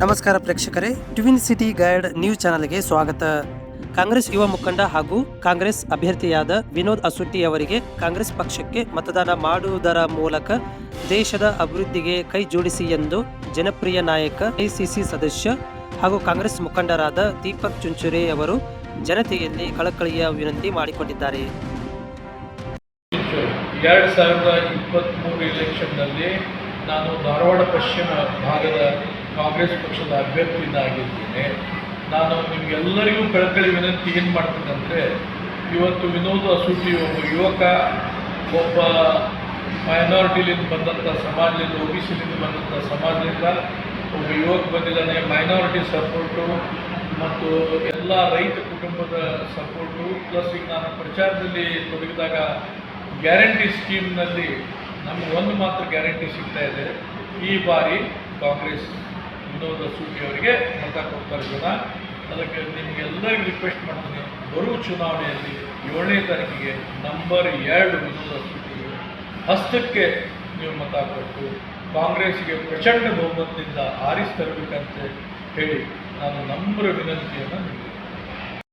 ನಮಸ್ಕಾರ ಪ್ರೇಕ್ಷಕರೇ. Twin city guide news ಚಾನಲ್ಗೆ ಸ್ವಾಗತ. ಕಾಂಗ್ರೆಸ್ ಯುವ ಮುಖಂಡ ಹಾಗೂ ಕಾಂಗ್ರೆಸ್ ಅಭ್ಯರ್ಥಿಯಾದ ವಿನೋದ್ ಅಸುಟ್ಟಿ ಅವರಿಗೆ ಕಾಂಗ್ರೆಸ್ ಪಕ್ಷಕ್ಕೆ ಮತದಾನ ಮಾಡುವುದರ ಮೂಲಕ ದೇಶದ ಅಭಿವೃದ್ಧಿಗೆ ಕೈ ಜೋಡಿಸಿ ಎಂದು ಜನಪ್ರಿಯ ನಾಯಕ ಎಸಿಸಿ ಸದಸ್ಯ ಹಾಗೂ ಕಾಂಗ್ರೆಸ್ ಮುಖಂಡರಾದ ದೀಪಕ್ ಚುಂಚುರೆ ಅವರು ಜನತೆಯಲ್ಲಿ ಕಳಕಳಿಯ ವಿನಂತಿ ಮಾಡಿಕೊಂಡಿದ್ದಾರೆ. ಎರಡು ಸಾವಿರದ ಇಪ್ಪತ್ತ್ಮೂರು ಎಲೆಕ್ಷನ್ನಲ್ಲಿ ನಾನು ಧಾರವಾಡ ಪಶ್ಚಿಮ ಭಾಗದ ಕಾಂಗ್ರೆಸ್ ಪಕ್ಷದ ಅಭ್ಯರ್ಥಿನಾಗಿದ್ದೇನೆ ನಾನು ನಿಮಗೆಲ್ಲರಿಗೂ ಕಳಕಳಿ ವಿನಂತಿ ಏನು ಮಾಡ್ತೀನಿ ಅಂದರೆ, ಇವತ್ತು ವಿನೋದ್ ಅಸೂಟಿ ಒಬ್ಬ ಯುವಕ, ಒಬ್ಬ ಮೈನಾರಿಟಿಲಿಂದ ಬಂದಂಥ ಸಮಾಜದಿಂದ ಒ ಬಿ ಸಿಲಿಂದ ಬಂದಂಥ ಸಮಾಜದಿಂದ ಒಬ್ಬ ಯುವಕ ಬಂದಿದ್ದಾನೆ. ಮೈನಾರಿಟಿ ಸಪೋರ್ಟು ಮತ್ತು ಎಲ್ಲ ರೈತ ಕುಟುಂಬದ ಸಪೋರ್ಟು ಪ್ಲಸ್ ಈಗ ನಾನು ಪ್ರಚಾರದಲ್ಲಿ ತೊಡಗಿದಾಗ ಗ್ಯಾರಂಟಿ ಸ್ಕೀಮ್ನಲ್ಲಿ ನಮಗೆ ಒಂದು ಮಾತ್ರ ಗ್ಯಾರಂಟಿ ಸಿಗ್ತಾ ಇದೆ. ಈ ಬಾರಿ ಕಾಂಗ್ರೆಸ್ ವಿನೋದ ಸೂಟಿ ಅವರಿಗೆ ಮತ ಕೊಡ್ತಾರೆ ಜನ. ಅದಕ್ಕೆ ನಿಮಗೆಲ್ಲರಿಗೂ ರಿಕ್ವೆಸ್ಟ್ ಮಾಡ್ತೀನಿ ಬರುವ ಚುನಾವಣೆಯಲ್ಲಿ ಏಳನೇ ತಾರೀಕಿಗೆ ನಂಬರ್ ಎರಡು ವಿನೋದ ಸೂಟಿ ಹಸ್ತಕ್ಕೆ ನೀವು ಮತ ಕೊಟ್ಟು ಕಾಂಗ್ರೆಸ್ಗೆ ಪ್ರಚಂಡ ಬಹುಮತದಿಂದ ಆರಿಸಿ ತರಬೇಕಂತೆ ಹೇಳಿ ನಾನು ನಮ್ರ ವಿನಂತಿಯನ್ನು